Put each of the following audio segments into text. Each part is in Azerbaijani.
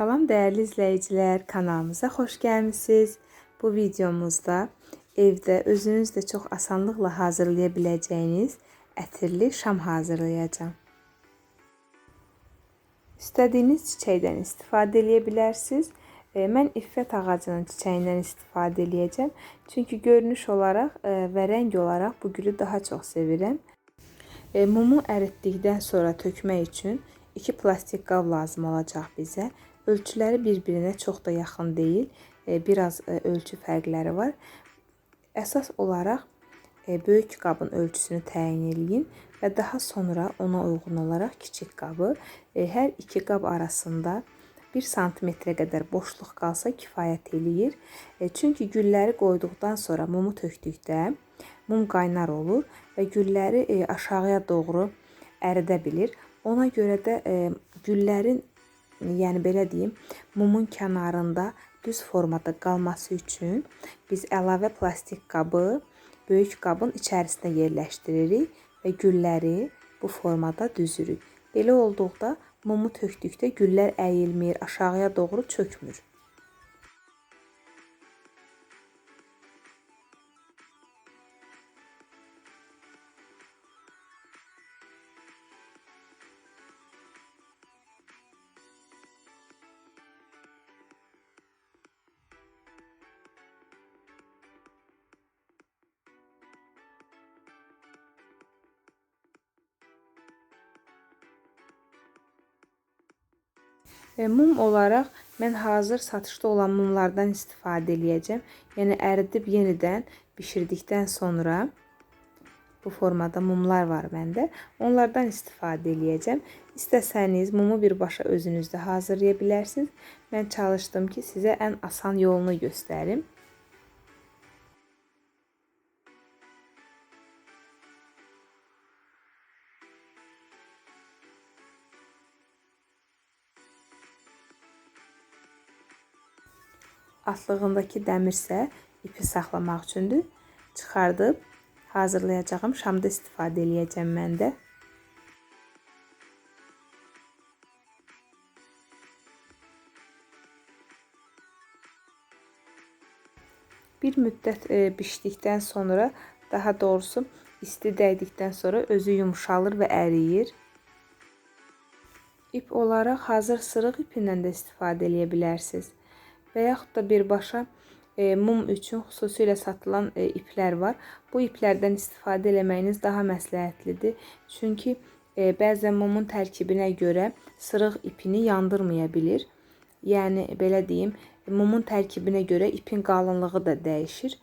Salam dəyərli izləyicilər, kanalımıza xoş gəlmisiniz. Bu videomuzda evdə özünüz də çox asanlıqla hazırlaya biləcəyiniz ətirli şam hazırlayacağam. İstədiyiniz çiçəkdən istifadə edə bilərsiniz. E, mən iffət ağacının çiçəyindən istifadə edəcəm. Çünki görünüş olaraq e, və rəng olaraq bu gülü daha çox sevirəm. E, mumu əritdikdən sonra tökmək üçün 2 plastik qab lazım olacaq bizə. Ölçüləri bir-birinə çox da yaxın deyil. E, biraz e, ölçü fərqləri var. Əsas olaraq e, böyük qabın ölçüsünü təyin eləyin və daha sonra ona uyğun olaraq kiçik qabı hər iki qab arasında 1 santimetrə qədər boşluq qalsa kifayət eləyir. Çünki gülləri qoyduqdan sonra mumu tökdükdə mum qaynar olur və gülləri aşağıya doğru əridə bilir. Ona görə də güllərin yəni belə deyim, mumun kənarında düz formada qalması üçün biz əlavə plastik qabı böyük qabın içərisinə yerləşdiririk və gülləri bu formada düzürük. Belə olduqda mumu tökdükdə güllər əyilmir, aşağıya doğru çökmür. E, mum olaraq mən hazır satışda olan mumlardan istifadə eləyəcəm. Yəni əridib yenidən bişirdikdən sonra bu formada mumlar var məndə. Onlardan istifadə eləyəcəm. İstəsəniz mumu birbaşa özünüzdə hazırlaya bilərsiniz. Mən çalışdım ki, sizə ən asan yolunu göstərim. Altlığındakı dəmir isə ipi saxlamaq üçündür. Çıxardıb hazırlayacağım şamda istifadə eləyəcəm mən də. Bir müddət e, bişdikdən sonra, daha doğrusu isti dəydikdən sonra özü yumşalır və əriyir. İp olaraq hazır sırıq ipindən də istifadə edə bilərsiniz və yaxud da birbaşa e, mum üçün xüsusilə satılan e, iplər var. Bu iplərdən istifadə eləməyiniz daha məsləhətlidir. Çünki e, bəzən mumun tərkibinə görə sırıq ipini yandırmaya bilir. Yəni belə deyim, mumun tərkibinə görə ipin qalınlığı da dəyişir.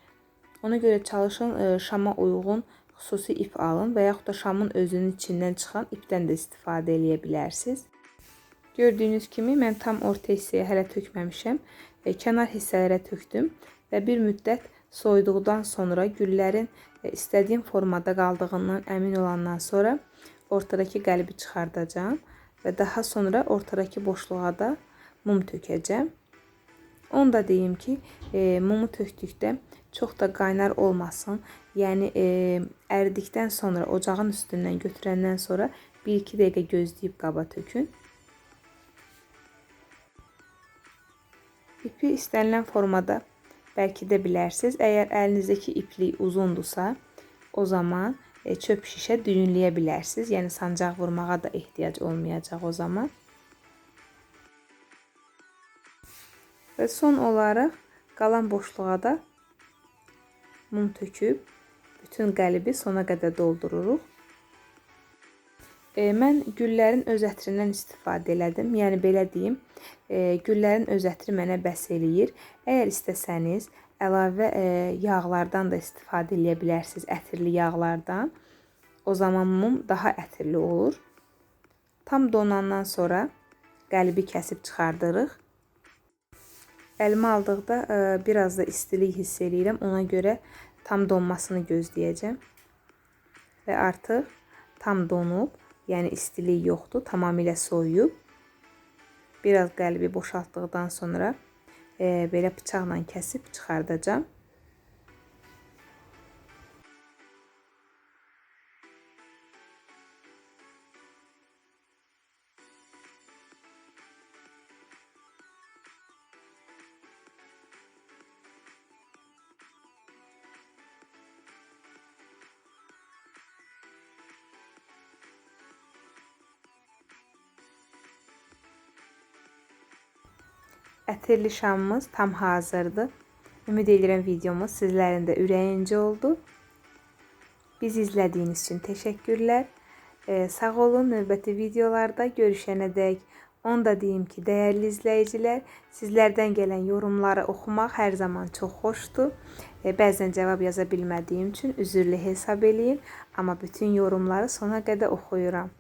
Ona görə çalışın e, şama uyğun xüsusi ip alın və yaxud da şamın özünün içindən çıxan ipdən də istifadə eləyə bilərsiniz. Gördüyünüz kimi mən tam orta hissəyə hələ tökməmişəm e, kənar hissələrə tökdüm və bir müddət soyuduqdan sonra güllərin e, istədiyim formada qaldığından əmin olandan sonra ortadakı qəlbi çıxardacağam və daha sonra ortadakı boşluğa da mum tökəcəm. Onu da deyim ki, e, mumu tökdükdə çox da qaynar olmasın. Yəni e, əridikdən sonra ocağın üstündən götürəndən sonra 1-2 dəqiqə gözləyib qaba tökün. İpi istənilən formada bərkidə bilərsiniz. Əgər əlinizdəki iplik uzundursa, o zaman e, çöp şişə düyünləyə bilərsiniz. Yəni sancaq vurmağa da ehtiyac olmayacaq o zaman. Və son olaraq qalan boşluğa da mum töküb bütün qəlibi sona qədər doldururuq. E, mən güllərin öz ətrindən istifadə elədim. Yəni belə deyim, e, güllərin öz ətri mənə bəs eləyir. Əgər istəsəniz, əlavə e, yağlardan da istifadə edə bilərsiniz, ətirli yağlardan. O zaman mum daha ətirli olur. Tam donandan sonra qəlbi kəsib çıxardırıq. Əlimə aldıqda e, biraz da istilik hiss eləyirəm. Ona görə tam donmasını gözləyəcəm. Və artıq tam donub Yəni istilik yoxdur, tamamilə soyuyub. Biraz qəlbi boşaltdıqdan sonra e, belə bıçaqla kəsib çıxardacağam. Ətirli şamımız tam hazırdır. Ümid edirəm videomuz sizlərin də ürəyincə oldu. Bizi izlədiyiniz üçün təşəkkürlər. Ee, sağ olun. Növbəti videolarda görüşənə dək onu da deyim ki, dəyərli izləyicilər, sizlərdən gələn yorumları oxumaq hər zaman çox xoşdur. Ee, bəzən cavab yaza bilmədiyim üçün üzrlü hesab eləyin, amma bütün yorumları sona qədər oxuyuram.